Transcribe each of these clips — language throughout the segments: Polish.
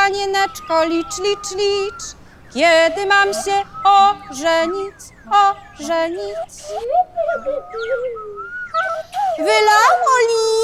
panieneczko, licz, licz, licz. Kiedy mam się ożenić, ożenić? Wyla Oli,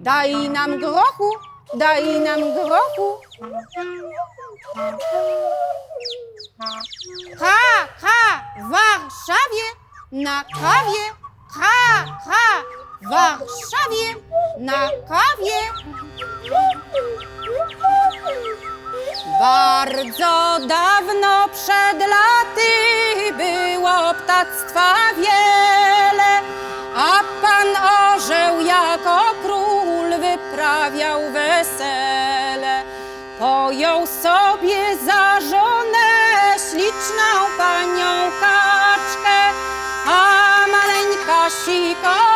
daj nam grochu, daj nam grochu. Ha, ha, w Warszawie na kawie, ha, ha, w Warszawie na kawie. Bardzo dawno przed laty było ptactwa wiele, Pojął sobie za żonę śliczną panią kaczkę, a maleńka sikoreczka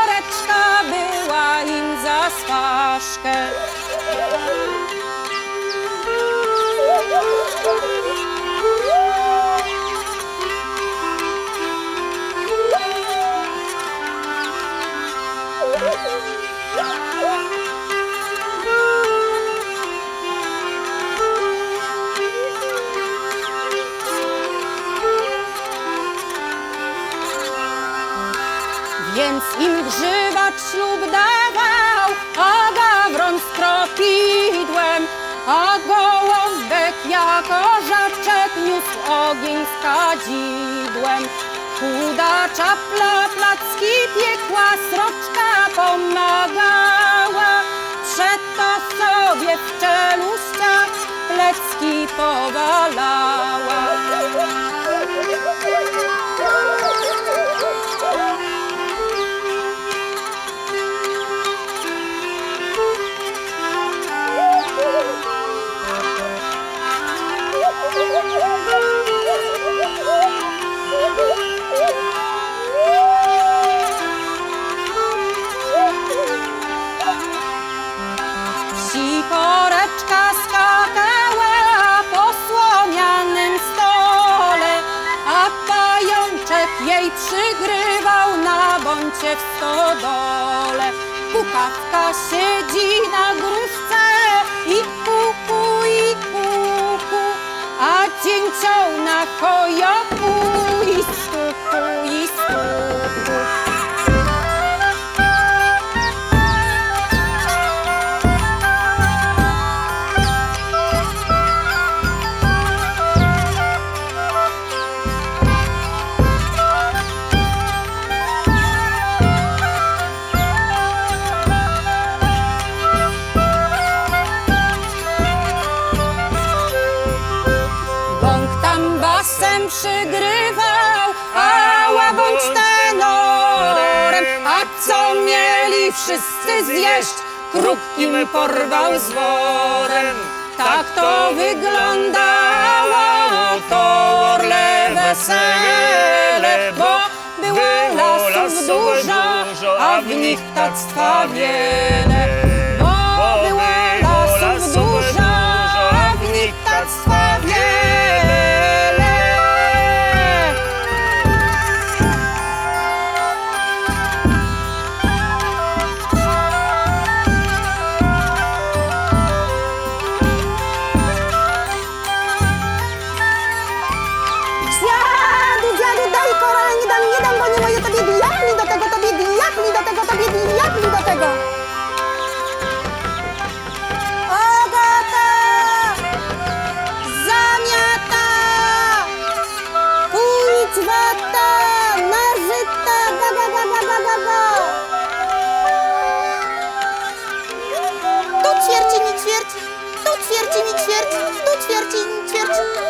z kadzidłem. Chuda czapla placki piekła, sroczka pomagała, przeto sobie w czeluściach plecki powalała. Pukawka siedzi na gruszce i kuku, i kuku, a dzięcioł na kojoku przygrywał, a łabądź tenorem. A co mieli wszyscy zjeść, kruk im porwał z worem. Tak to wyglądało to orle wesele, bo było lasów dużo, a w nich ptactwa wiele.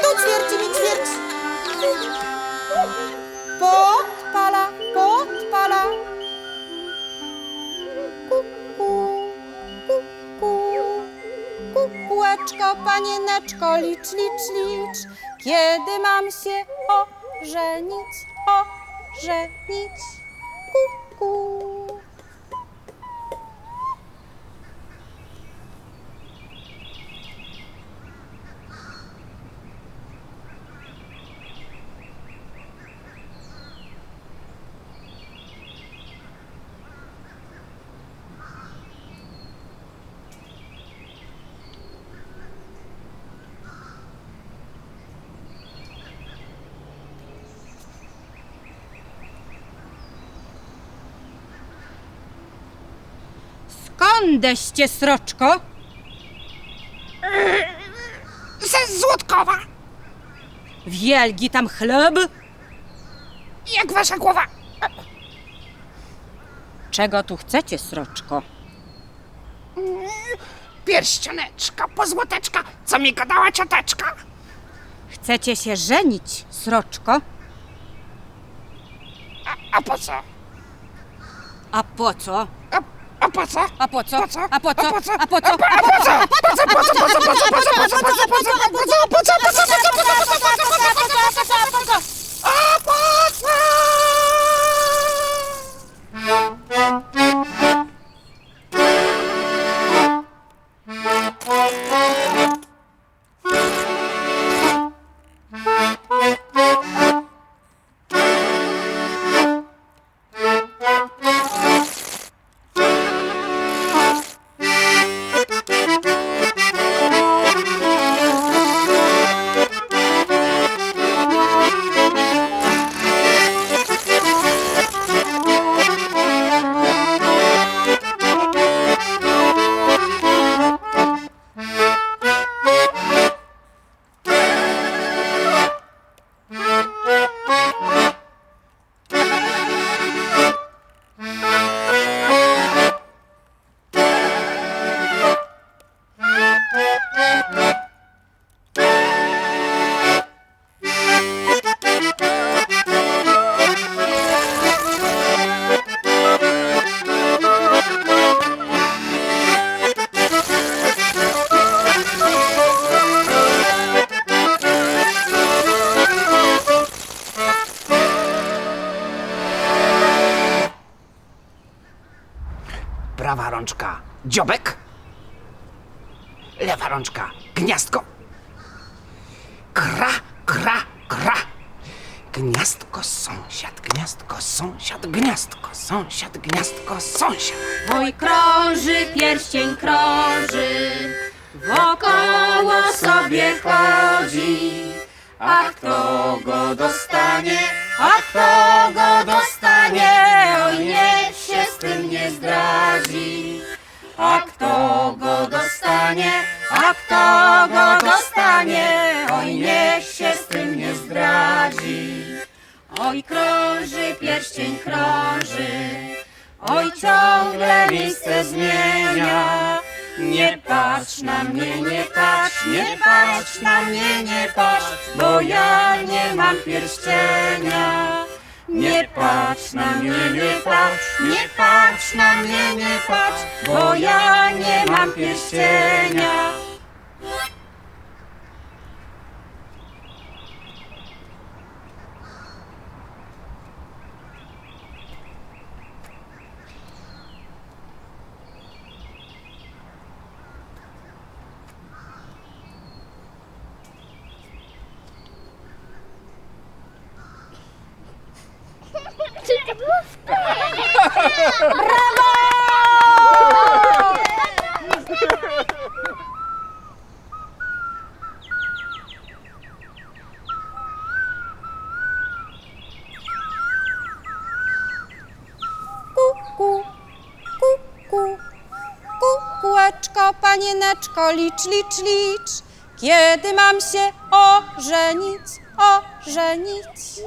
Tu ćwierci mi ćwierć. Podpala, podpala. Kuku, kuku. Kukułeczko, panieneczko, licz, licz, licz. Kiedy mam się ożenić, ożenić? Kuku. Skądeście, sroczko? Ze Złotkowa. Wielgi tam chleb? Jak wasza głowa? Czego tu chcecie, sroczko? Pierścioneczka, pozłoteczka, co mi gadała cioteczka. Chcecie się żenić, sroczko? A, a po co? A po co? A, a po co? A po co? Po co? A po co? A po co? A po co? A po co? Po co? Po co? Po co? Po co? Po co? Po co? Po co? Po co? Po co? Po co? Po co? Po co? Po co? Po co? A po co? Prawa rączka dziobek. Lewa rączka gniazdko. Kra, kra, kra. Gniazdko, sąsiad, gniazdko, sąsiad, gniazdko, sąsiad, gniazdko, sąsiad. Oj, krąży, pierścień krąży, wokoło sobie chodzi. A kto go dostanie, a kto go dostanie, oj, z tym nie zdradzi. A kto go dostanie, a kto go dostanie, oj, niech się z tym nie zdradzi. Oj, krąży, pierścień krąży, oj, ciągle miejsce zmienia. Nie patrz na mnie, nie patrz, nie patrz na mnie, nie patrz, bo ja nie mam pierścienia. Patrz na mnie, nie patrz, nie patrz na mnie, nie patrz, bo ja nie mam pierścienia. Kuku, kuku, kukółeczko, panieneczko, licz, licz, licz. Kiedy mam się ożenić, ożenić?